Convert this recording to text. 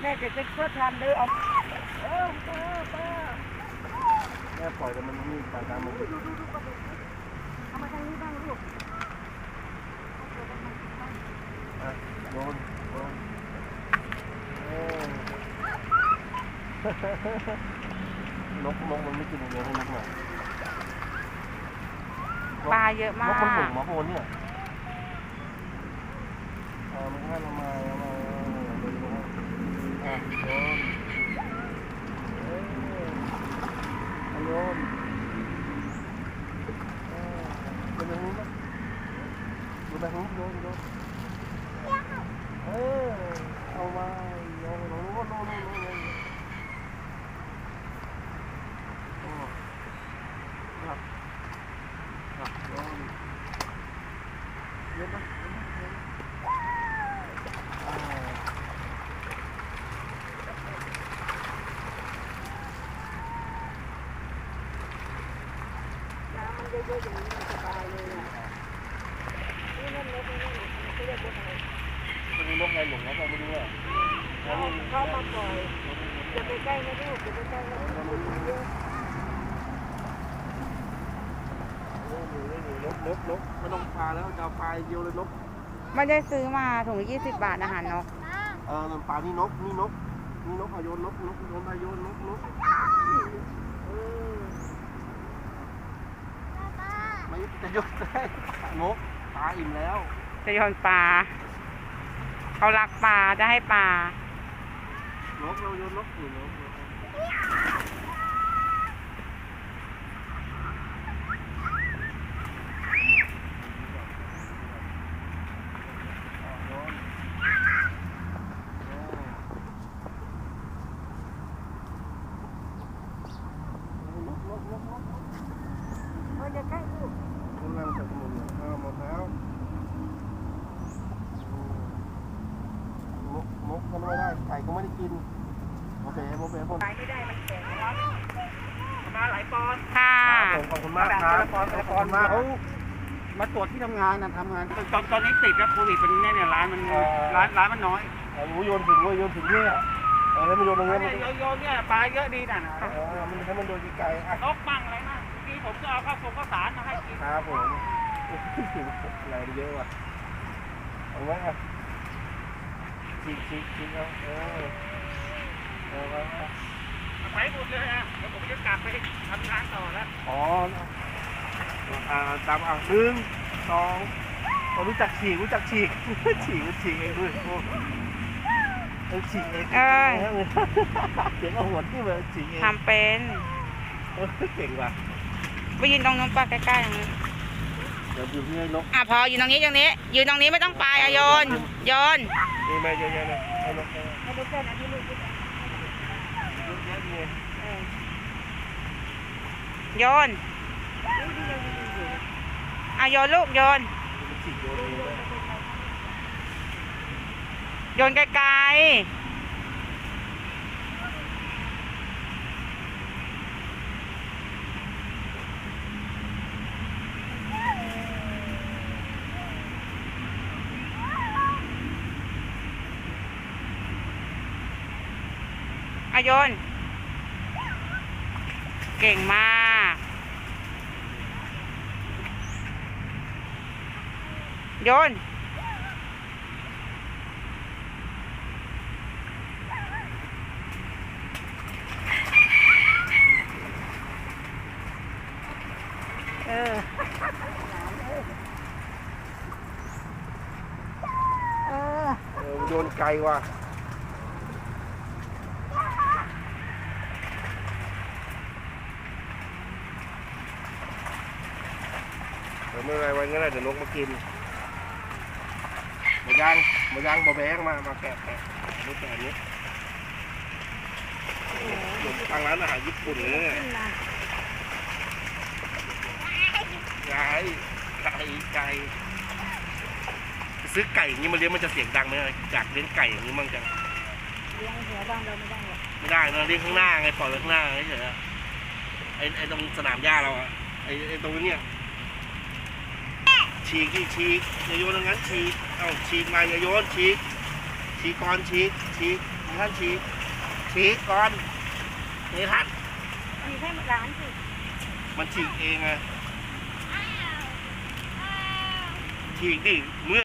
แม่จะเป็นเพื่อทานเด้อเอาเออป้าแม่ปล่อยแต่มันมีสายตามมันเอามาทางนี้บ้างลูกโดนโดนเออนกนกมันไม่กินเดียวให้นกหน่อยปลาเยอะมานกมันบุกกหมาโพนเนี่ยเอามันให้เรามาเอามาเอามาเอามา อะโดนเออเอาโยนเออเป็นอย่างนี้ไหมดูไปหูโยนโยนเออเอามาโยนโยนโยนโยนโยนโยนโอ้ครับครับโยน เยอะปะเยอะปะเยอะปะอ่า น้ำมัน เยอะๆอย่างนี้มันสบายเลยอะนี่นั่นนกนี่นั่นเขาเรียกนกอะไรจะมีนกอะไรหลงแล้วเราไม่รู้อะเขาเขามาปล่อยจะไปใกล้นะลูกจะไปใกล้นะลูกเยอะนกนกนกไม่ต้องปลาแล้วจะปลาเดียวเลยนกไม่ได้ซื้อมาถุงยี่สิบบาทอาหารนกเออปลานี่นกนี่นกนี่นกเอาโยนนกนกโยนไปโยนนกนกเออ ไม่จะโยนได้นกปลาอิ่มแล้ว จะโยนปลาเขารักปลาจะให้ปลานกเราโยนนกอยู่นกโยนนกนกนกนกเออจะใกล้ลูก กำลังจะหมุนเอาหมดแล้ว นกนกก็ไม่ได้ไก่ก็ไม่ได้กินโมเบโมเบผมขายไม่ได้มันแข็งร้อนมาหลายปอนด์ค่ะผมขอบคุณมากครับขอบคุณมากเขามาตรวจที่ทำงานนะทำงานตอนตอนนี้ติดแล้วโควิดเป็นเนี่ยเนี่ยร้านมันร้านร้านมันน้อยเอาหนูโยนถึงด้วยโยนถึงเนี่ยเอาให้มันโยนตรงนี้มันเนี่ยโยนเนี่ยปลาเยอะดีน่ะนะเออมันให้มันโดนไกลๆอะนกมั่งอะไรมั่งทีผมจะเอาข้าวสงข้าวสารมาให้กินครับผมแรงเยอะว่ะเอาไว้อะ ชิกชิกชิกเอาเออเอาไว้อะไปหมดเลยอะเดี๋ยวผมจะกลับไปทำงานต่อแล้วอ๋ออ่าตามอะหนึ่งสองเรารู้จักฉีกรู้จักฉีก ฉีกฉีกเองด้วยโอ้เออฉีกเองเออ เสียงเอาหัวที่มาฉีกเองทำเป็นเออเก่งว่ะไปยืนตรงนู้นปลาใกล้ๆตรงนี้เดี๋ยวดูที่ให้นกอะพออยืนตรงนี้ตรงนี้ยืนตรงนี้ไม่ต้องไปอะโยนโยน มีไหมเยอะๆเลยให้นกให้นกให้ดูแค่นั้นที่ลูกเยอะแยะเลยโยนอะโยนลูกโยนฉีกโยนเองเลยโยนไกลๆ อโยนเก่งมากโยนเออเออเออโยนไกลว่ะเดี๋ยว ไม่เป็นไรไว้งั้นแหละเดี๋ยวนกมากินหมดยังหมดยังบอแบงมามาแกะแกะนี่แกะอันนี้โอ้โหอยู่ทางร้านอาหารญี่ปุ่นเลยเนี่ยไก่ไก่ไก่ซื้อไก่อย่างนี้มาเลี้ยงมันจะเสียงดังไหมอยากเลี้ยงไก่อย่างนี้มั่งจังเลี้ยงหัวบ้านเราไม่ได้หรอกไม่ได้นะเลี้ยงข้างหน้าไงปล่อยไว้ข้างหน้าเฉยๆอะไอ้ไอ้ตรงสนามหญ้าเราอะไอ้ไอ้ตรงเนี้ย ฉีกที่ฉีกอย่าโยนอย่างนั้นฉีกเอ้าฉีกมาอย่าโยนฉีกฉีกก่อนฉีกฉีกท่านฉีกฉีกก่อนนี่ท่านฉีกให้านสิมันฉีกเองไงฉีกดิเมื่อ